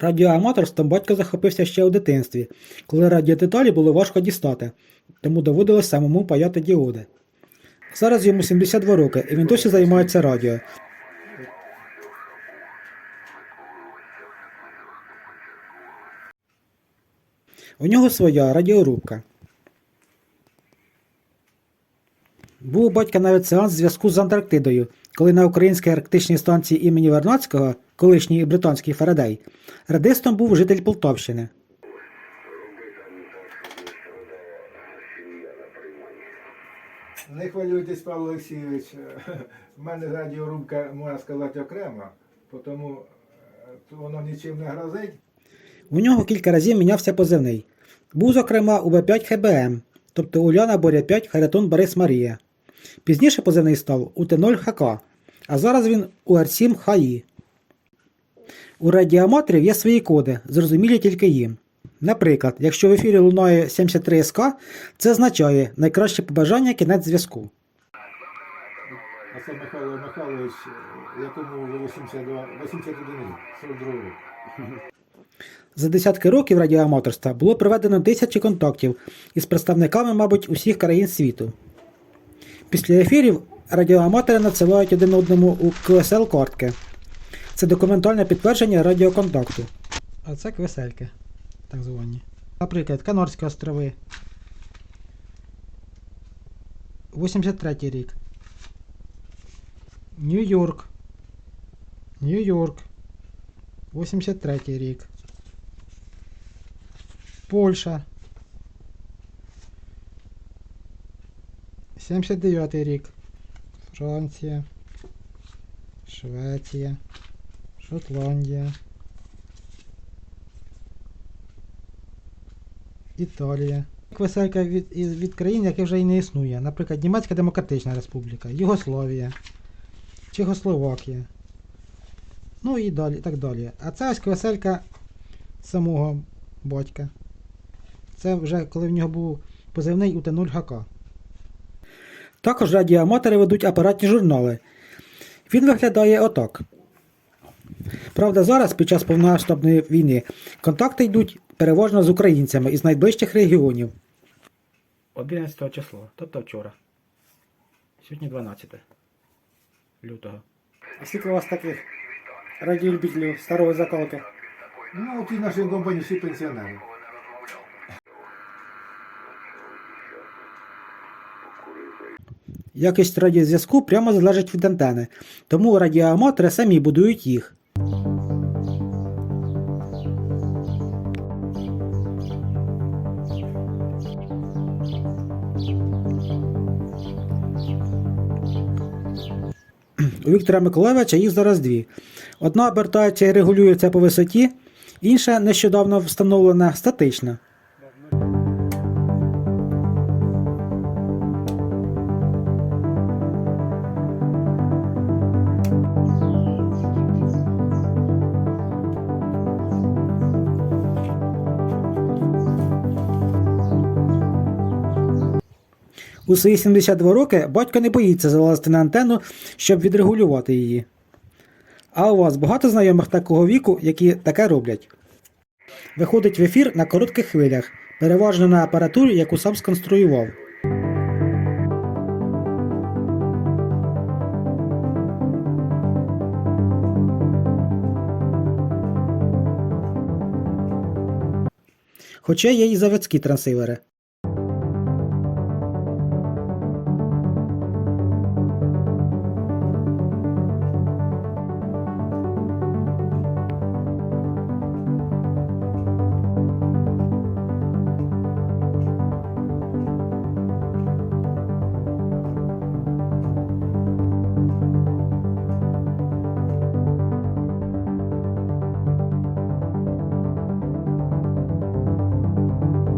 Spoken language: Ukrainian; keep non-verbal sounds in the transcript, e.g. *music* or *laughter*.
Радіоаматорством батько захопився ще у дитинстві, коли радіодеталі було важко дістати, тому доводилось самому паяти діоди. Зараз йому 72 роки, і він досі займається радіо. У нього своя радіорубка. Був у батька навіть сеанс зв'язку з Антарктидою, коли на українській арктичній станції імені Вернадського, колишній британський Фарадей, радистом був житель Полтавщини. Не хвилюйтесь, Павло Олексійович. *laughs* У мене радіорубка, можна сказати, окрема, тому е, воно нічим не грозить. У нього кілька разів мінявся позивний. Був, зокрема, у Б5 ХБМ, тобто Уляна Боря 5 Харитон Борис Марія. Пізніше позивний став УТ0 ХК, а зараз він УР7 ХАІ. У радіоаматорів є свої коди, зрозумілі тільки їм. Наприклад, якщо в ефірі лунає 73 СК, це означає найкраще побажання кінець зв'язку. А це Михайло Михайлович, якому вже 82, 81 42. За десятки років радіоаматорства було проведено тисячі контактів із представниками, мабуть, усіх країн світу. Після ефірів радіоаматори надсилають один одному у QSL картки. Це документальне підтвердження радіоконтакту. А це квесельки, так звані. Наприклад, Канорські острови. 83 й рік. Нью-Йорк. Нью-Йорк. 83 й рік. Польща. 79 й рік. Франція. Швеція. Шотландія. Італія. Веселька від, від країн, яких вже і не існує. Наприклад, Німецька Демократична Республіка, Югославія, Чехословакія. Ну і далі, так далі. А це ось квеселька самого батька. Це вже коли в нього був позивний УТ-0 ГК. Також радіоаматори ведуть апаратні журнали. Він виглядає отак. Правда, зараз, під час повномасштабної війни, контакти йдуть переважно з українцями із найближчих регіонів. 11 число, тобто вчора. Сьогодні 12 лютого. А скільки у вас таких радіолюбителів старої закалки? Ну, ті наші компанії всі пенсіонери. Якість радіозв'язку прямо залежить від антени, тому радіоаматори самі будують їх. *clears throat* У Віктора Миколайовича їх зараз дві. Одна обертається і регулюється по висоті, інша нещодавно встановлена статична. У свої 72 роки батько не боїться залазити на антенну, щоб відрегулювати її. А у вас багато знайомих такого віку, які таке роблять. Виходить в ефір на коротких хвилях, переважно на апаратурі, яку сам сконструював. Хоча є і заводські трансивери.